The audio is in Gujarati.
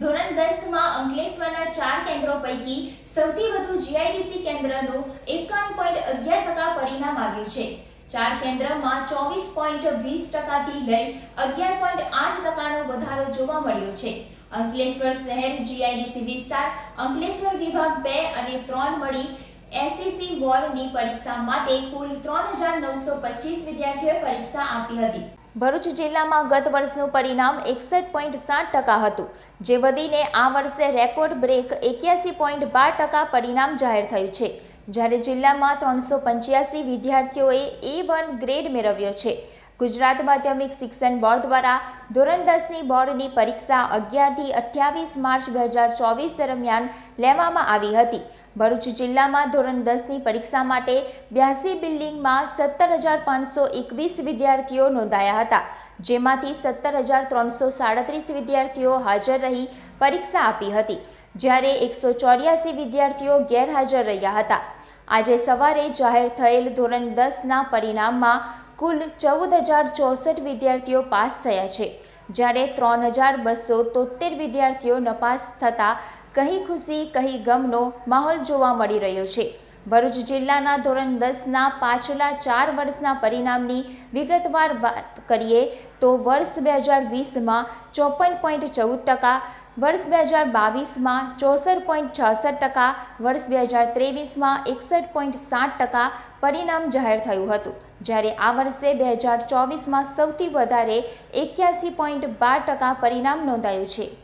ધોરણ દસમાં અંકલેશ્વરના ચાર કેન્દ્રો પૈકી સૌથી વધુ જીઆઈડીસી કેન્દ્રનું એકાણું પોઈન્ટ અગિયાર ટકા પરિણામ આવ્યું છે. ચાર કેન્દ્રમાં ચોવીસ પોઈન્ટ વીસ ટકાથી લઈ અગિયાર પોઈન્ટ આઠ ટકાનો વધારો જોવા મળ્યો છે. અંકલેશ્વર શહેર જીઆઈડીસી વિસ્તાર અંકલેશ્વર વિભાગ બે અને ત્રણ મળી એસએસસી બોર્ડની પરીક્ષા માટે કુલ ત્રણ હજાર નવસો પચીસ વિદ્યાર્થીઓએ પરીક્ષા આપી હતી. ભરૂચ જિલ્લામાં ગત વર્ષનું પરિણામ એકસઠ પોઈન્ટ સાત ટકા હતું, જે વધીને આ વર્ષે રેકોર્ડ બ્રેક એક્યાસી પોઈન્ટ બાર ટકા પરિણામ જાહેર થયું છે. જ્યારે જિલ્લામાં ત્રણસો પંચ્યાસી વિદ્યાર્થીઓએ એ વન ગ્રેડ મેળવ્યો છે. ગુજરાત માધ્યમિક શિક્ષણ બોર્ડ દ્વારા ધોરણ દસની બોર્ડની પરીક્ષા અગિયારથી અઠ્યાવીસ માર્ચ બે હજાર ચોવીસ દરમિયાન લેવામાં આવી હતી. ભરૂચ જિલ્લામાં ધોરણ દસની પરીક્ષા માટે બ્યાસી બિલ્ડિંગમાં સત્તર હજાર પાંચસો એકવીસ વિદ્યાર્થીઓ નોંધાયા હતા, જેમાંથી સત્તર હજાર ત્રણસો સાડત્રીસ વિદ્યાર્થીઓ હાજર રહી પરીક્ષા આપી હતી, જ્યારે એકસો ચોર્યાસી વિદ્યાર્થીઓ ગેરહાજર રહ્યા હતા. આજે સવારે જાહેર થયેલ ધોરણ દસના પરિણામમાં કુલ ચૌદ હજાર ચોસઠ વિદ્યાર્થીઓ પાસ થયા છે. જ્યારે ત્રણ હજાર બસો તોતેર વિદ્યાર્થીઓ નપાસ થતાં કહી ખુશી, કહી ગમનો માહોલ જોવા મળી રહ્યો છે. ભરૂચ જિલ્લાના ધોરણ દસના પાછલા ચાર વર્ષના પરિણામની વિગતવાર વાત કરીએ તો વર્ષ બે હજાર વીસમાં ચોપન પોઈન્ટ ચૌદ ટકા વર્ષ બે હજાર બાવીસમાં ચોસઠ પોઈન્ટ છાસઠ ટકા, વર્ષ બે હજાર ત્રેવીસમાં એકસઠ પોઈન્ટ સાત ટકા પરિણામ જાહેર થયું હતું. જ્યારે આ વર્ષે બે હજાર ચોવીસમાં સૌથી વધારે એક્યાસી પોઈન્ટ બાર ટકા પરિણામ નોંધાયું છે.